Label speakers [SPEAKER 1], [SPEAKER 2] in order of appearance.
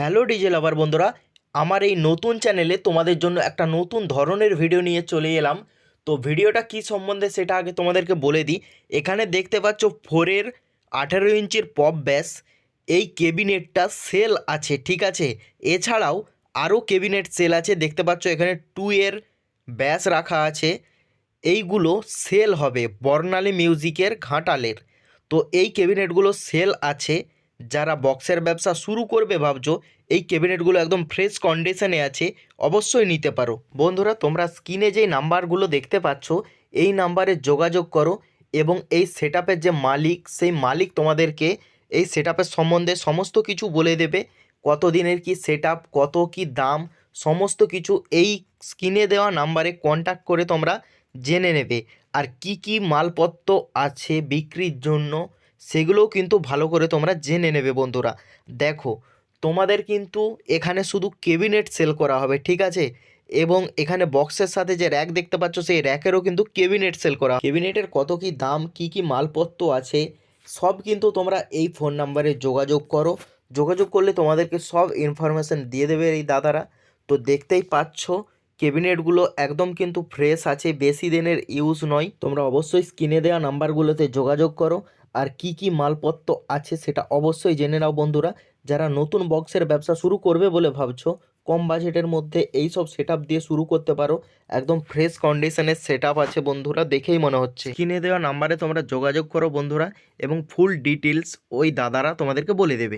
[SPEAKER 1] Hello DJ লাভার বন্ধুরা, আমার এই নতুন চ্যানেলে তোমাদের জন্য একটা নতুন ধরনের ভিডিও নিয়ে চলে এলাম। তো ভিডিওটা কি সম্বন্ধে সেটা আগে তোমাদেরকে বলে দিই। এখানে দেখতে পাচ্ছ ফোরের আঠেরো ইঞ্চির পপ ব্যাস এই কেবিনেটটা সেল আছে, ঠিক আছে? এছাড়াও আরও কেবিনেট সেল আছে, দেখতে পাচ্ছ এখানে টু এর ব্যাস রাখা আছে। এইগুলো সেল হবে বর্ণালী মিউজিকের ঘাটালের। তো এই ক্যাবিনেটগুলো সেল আছে। যারা বক্সের ব্যবসা শুরু করবে ভাবছ, এই ক্যাবিনেটগুলো একদম ফ্রেশ কন্ডিশনে আছে, অবশ্যই নিতে পারো। বন্ধুরা, তোমরা স্ক্রিনে যেই নাম্বারগুলো দেখতে পাচ্ছ, এই নাম্বারে যোগাযোগ করো এবং এই সেট যে মালিক, সেই মালিক তোমাদেরকে এই সেট সম্বন্ধে সমস্ত কিছু বলে দেবে, কত দিনের কি সেট কত কি দাম, সমস্ত কিছু এই স্ক্রিনে দেওয়া নাম্বারে কন্ট্যাক্ট করে তোমরা জেনে নেবে। আর কি কি মালপত্র আছে বিক্রির জন্য সেগুলোও কিন্তু ভালো করে তোমরা জেনে নেবে বন্ধুরা। দেখো, তোমাদের কিন্তু এখানে শুধু কেবিনেট সেল করা হবে, ঠিক আছে? এবং এখানে বক্সের সাথে যে র্যাক দেখতে পাচ্ছ, সেই র্যাকেরও কিন্তু কেবিনেট সেল করা কেবিনেটের কত কি দাম, কি কি মালপত্র আছে, সব কিন্তু তোমরা এই ফোন নাম্বারে যোগাযোগ করো। যোগাযোগ করলে তোমাদেরকে সব ইনফরমেশান দিয়ে দেবে এই দাদারা। তো দেখতেই পাচ্ছ ক্যাবিনেটগুলো একদম কিন্তু ফ্রেশ আছে, বেশি দিনের ইউজ নয়। তোমরা অবশ্যই স্ক্রিনে দেওয়া নাম্বারগুলোতে যোগাযোগ করো। আর কি কি মালপত্র আছে সেটা অবশ্যই জেনে নাও বন্ধুরা। যারা নতুন বক্সের ব্যবসা শুরু করবে বলে ভাবছ, কম বাজেটের মধ্যে এই সব সেট দিয়ে শুরু করতে পারো। একদম ফ্রেশ কন্ডিশনের সেট আছে বন্ধুরা, দেখেই মনে হচ্ছে। কিনে দেওয়া নাম্বারে তোমরা যোগাযোগ করো বন্ধুরা, এবং ফুল ডিটেলস ওই দাদারা তোমাদেরকে বলে দেবে।